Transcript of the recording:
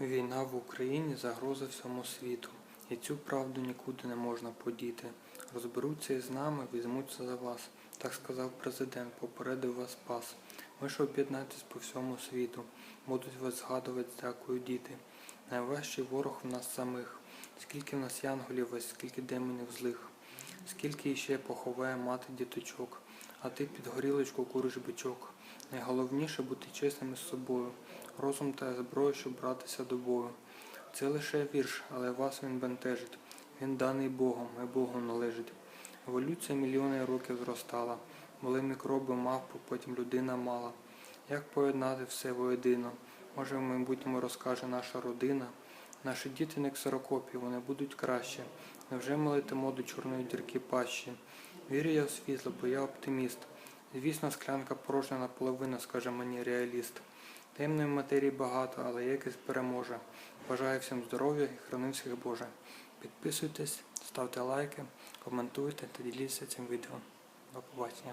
Війна в Україні загроза всьому світу, і цю правду нікуди не можна подіти. Розберуться із нами, візьмуться за вас. Так сказав президент, попередив вас спас. Ви ж об'єднайтесь по всьому світу, будуть вас згадувати дякую діти. Найважчий ворог в нас самих. Скільки в нас янголів, ось скільки демонів злих, скільки іще поховає мати діточок, а ти під горілочку куриш бичок. Найголовніше бути чесним із собою, розум та зброю, щоб братися до бою. Це лише вірш, але вас він бентежить. Він даний Богом, і Богу належить. Еволюція мільйони років зростала, були мікроби мавпи, потім людина мала. Як поєднати все воєдино? Може, в майбутньому розкаже наша родина. Наші діти не ксерокопії, вони будуть краще. Невже ми летимо до чорної дірки пащі? Вірю я в світло, бо я оптиміст. Звісно, склянка порожня наполовину, скаже мені реаліст. Темної матерії багато, але якось переможе. Бажаю всім здоров'я і храни всіх Боже. Підписуйтесь, ставте лайки, коментуйте та діліться цим відео. До побачення.